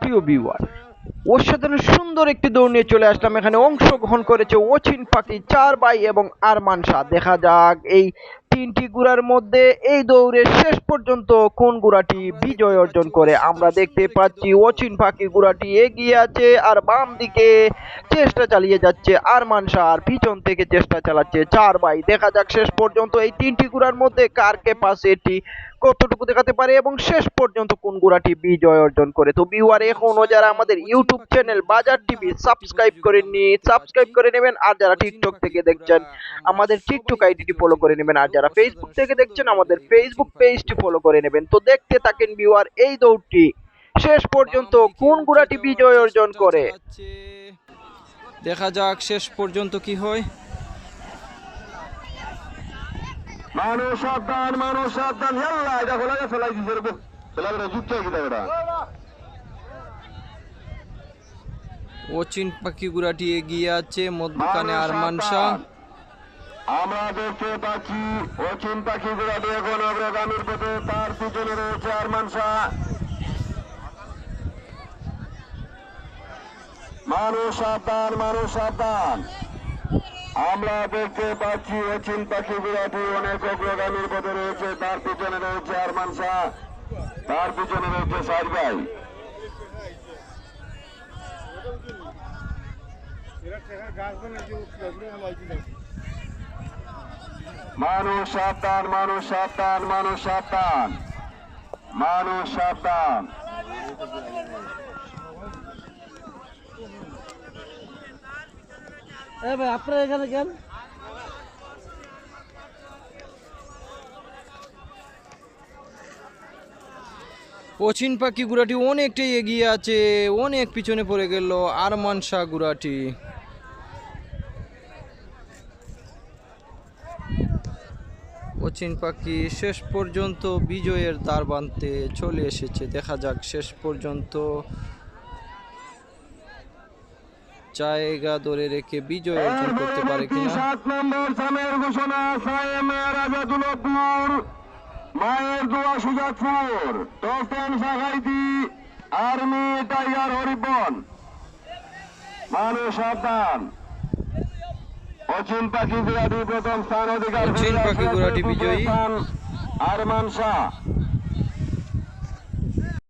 প্রিয় ভিউয়ার অসাধারণ সুন্দর একটি দৌড় নিয়ে চলে আসলাম। এখানে অংশগ্রহণ করেছে ওচিন পাখি, চার ভাই এবং আরমান শাহ। দেখা যাক এই তিনটি গুড়ার মধ্যে এই দৌড়ে শেষ পর্যন্ত কোন গুড়াটি বিজয় অর্জন করে। আমরা দেখতে পাচ্ছি ওচিন পাখি গুড়াটি এগিয়ে আছে আর বাম দিকে চেষ্টা চালিয়ে যাচ্ছে আরমান শাহ পিছন থেকে চেষ্টা চালাচ্ছে চার ভাই। দেখা যাক শেষ পর্যন্ত এই তিনটি গুড়ার মধ্যে কার ক্যাপাসিটি কতটুকু দেখাতে পারে এবং শেষ পর্যন্ত কোন গুড়াটি বিজয় অর্জন করে? তো ভিউয়ার এখনও যারা আমাদের YouTube channel Bazar TV subscribe করেননি সাবস্ক্রাইব করে নেবেন। আর যারা টিকটক থেকে দেখছেন, আমাদের টিকটক আইডিটি ফলো করে নেবেন। আর যারা ফেসবুক থেকে দেখছেন, আমাদের ফেসবুক পেজটি ফলো করে নেবেন। তো দেখতে থাকেন ভিউয়ার এই দৌড়টি। শেষ পর্যন্ত কোন গুড়াটি বিজয় অর্জন করে? দেখা যাক শেষ পর্যন্ত কি হয়। মানুষ সাবধান মানুষ সাবধান। ইয়াল্লা এটা খোলা ফেলাই দিছে রে ফেলা বেটা যুক্ত হয়ে গেছে বেটা ওচিন পাখি গুড়াটি এগিয়ে আছে মধ্যখানে আরমান শাহ। আমরা দেখতে পাচ্ছি অচিন পাখি এখন অগ্রগামীর পথে তার পিছনে রয়েছে আরমান শাহ। মানুষ সাবধান মানুষ সাবধান। আমরা দেখতে পাচ্ছি অচিন পাখি গুলাটি অনেক অগ্রগামীর পথে রয়েছে। তার পিছনে রয়েছে আরমান শাহ। তার পিছনে রয়েছে সারভাই মানুষ সাবধান মানুষ সাবধান মানুষ সাবধান। মানুষ সাবধান। আপনারা এখানে কেন? ওচিন পাখি গুড়াটি অনেকটাই এগিয়ে আছে, অনেক পিছনে পড়ে গেল আরমান শাহ গুড়াটি। ওচিন পাখি শেষ পর্যন্ত বিজয়ের দ্বার বাঁধতে চলে এসেছে। দেখা যাক শেষ পর্যন্ত জায়গা ধরে রেখে বিজয় অর্জন করতে পারে কিনা? সাত নম্বর সামের ঘোষণা মায়ের দোয়া সুজাতপুর। আর্মি টাইগার হরিবন মানুষ সাবধান। অচিন পাখি গুড়াটি প্রথম স্থান অধিকার অচিন পাখি গুড়াটি বিজয়ী। আরমান শাহ।